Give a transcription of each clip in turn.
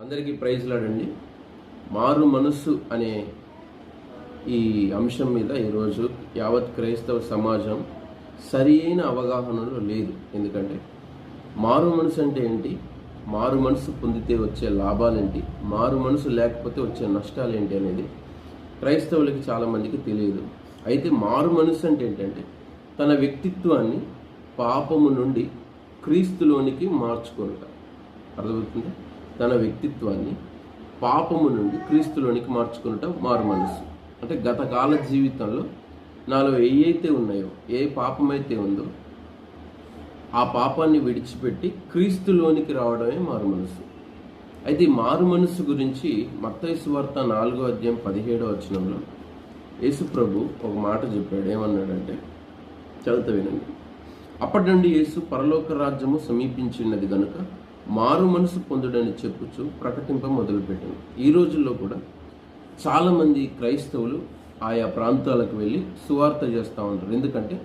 అందరికీ ప్రైజ్లాడండి మారు మనస్సు అనే ఈ అంశం మీద ఈరోజు యావత్ క్రైస్తవ సమాజం సరి అయిన అవగాహనలో లేదు. ఎందుకంటే మారు మనసు అంటే ఏంటి? మారు మనసు పొందితే వచ్చే లాభాలేంటి మారు మనసు లేకపోతే వచ్చే నష్టాలు ఏంటి అనేది క్రైస్తవులకి చాలామందికి తెలియదు. అయితే మారు మనసు అంటే ఏంటంటే తన వ్యక్తిత్వాన్ని పాపము నుండి క్రీస్తులోనికి మార్చుకోనుట. అర్థమవుతుంది? తన వ్యక్తిత్వాన్ని పాపము నుండి క్రీస్తులోనికి మార్చుకునటం మారు మనసు అంటే గతకాల జీవితంలో నాలో ఏయైతే ఉన్నాయో ఏ పాపమైతే ఉందో ఆ పాపాన్ని విడిచిపెట్టి క్రీస్తులోనికి రావడమే మారు మనసు అయితే ఈ మారు మనసు గురించి మత్తయసు వార్త నాలుగో అధ్యాయం పదిహేడో వచనంలో యేసు ప్రభు ఒక మాట చెప్పాడు. ఏమన్నాడంటే చదువుతా వినండి. అప్పటి నుండి యేసు పరలోక రాజ్యము సమీపించినది కనుక మారు మనసు పొందుడని చెప్పుచు ప్రకటింప మొదలుపెట్టాను ఈ రోజుల్లో కూడా చాలామంది క్రైస్తవులు ఆయా ప్రాంతాలకు వెళ్ళి సువార్త చేస్తూ ఉంటారు ఎందుకంటే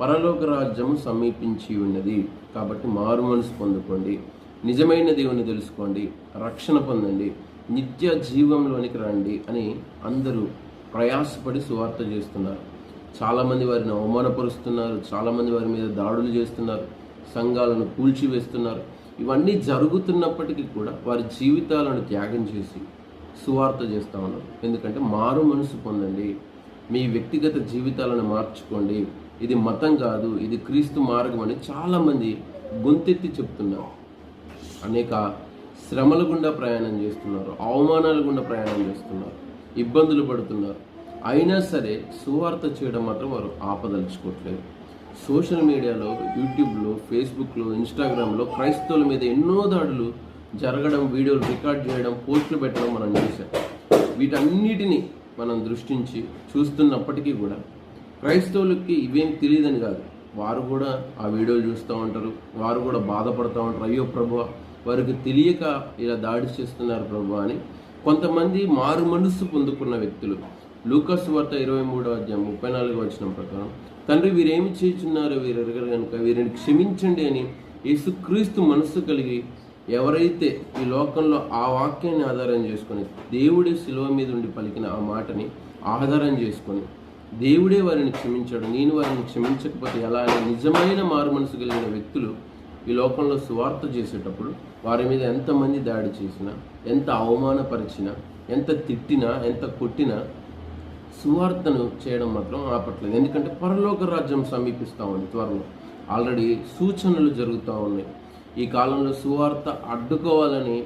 పరలోక రాజ్యం సమీపించి ఉన్నది. కాబట్టి మారు మనసు పొందుకోండి. నిజమైన దేవుని తెలుసుకోండి. రక్షణ పొందండి. నిత్య జీవంలోనికి రండి అని అందరూ ప్రయాసపడి సువార్త చేస్తున్నారు. చాలామంది వారిని అవమానపరుస్తున్నారు. చాలామంది వారి మీద దాడులు చేస్తున్నారు. సంఘాలను కూల్చివేస్తున్నారు. ఇవన్నీ జరుగుతున్నప్పటికీ కూడా వారి జీవితాలను త్యాగం చేసి సువార్త చేస్తూ ఉన్నారు ఎందుకంటే మారు మనసు పొందండి. మీ వ్యక్తిగత జీవితాలను మార్చుకోండి. ఇది మతం కాదు ఇది క్రీస్తు మార్గం అని చాలామంది గొంతెత్తి చెప్తున్నారు. అనేక శ్రమల గుండా ప్రయాణం చేస్తున్నారు అవమానాల గుండా ప్రయాణం చేస్తున్నారు ఇబ్బందులు పడుతున్నారు. అయినా సరే సువార్త చేయడం మాత్రం వారు ఆపదలుచుకోవట్లేదు. సోషల్ మీడియాలో యూట్యూబ్లో ఫేస్బుక్లో ఇన్స్టాగ్రామ్లో క్రైస్తవుల మీద ఎన్నో దాడులు జరగడం వీడియోలు రికార్డ్ చేయడం పోస్టులు పెట్టడం మనం చూసాం వీటన్నిటిని మనం దృష్టించి చూస్తున్నప్పటికీ కూడా క్రైస్తవులకి ఇవేం తెలియదని కాదు. వారు కూడా ఆ వీడియోలు చూస్తూ ఉంటారు. వారు కూడా బాధపడుతూ ఉంటారు. అయ్యో ప్రభు వారికి తెలియక ఇలా దాడి చేస్తున్నారు ప్రభు అని కొంతమంది మారు మనస్సు పొందుకున్న వ్యక్తులు. లూకస్ వార్త ఇరవై మూడో అధ్యాయం ముప్పై నాలుగు వచ్చిన ప్రకారం తండ్రి వీరేమి చేస్తున్నారో వీరు ఎరగరు కనుక వీరిని క్షమించండి అని యేసుక్రీస్తు మనస్సు కలిగి ఎవరైతే ఈ లోకంలో ఆ వాక్యాన్ని ఆధారం చేసుకొని దేవుడే శిలువ మీద ఉండి పలికిన ఆ మాటని ఆధారం చేసుకొని దేవుడే వారిని క్షమించాడు నేను వారిని క్షమించకపోతే ఎలా అని నిజమైన మారు మనసు కలిగిన వ్యక్తులు ఈ లోకంలో సువార్త చేసేటప్పుడు వారి మీద ఎంతమంది దాడి చేసినా ఎంత అవమానపరిచినా ఎంత తిట్టినా ఎంత కొట్టినా సువార్తను చేయడం మాత్రం ఆపట్లేదు. ఎందుకంటే పరలోక రాజ్యం సమీపిస్తూ ఉంది త్వరలో. ఆల్రెడీ సూచనలు జరుగుతూ ఉన్నాయి. ఈ కాలంలో సువార్త అడ్డుకోవాలని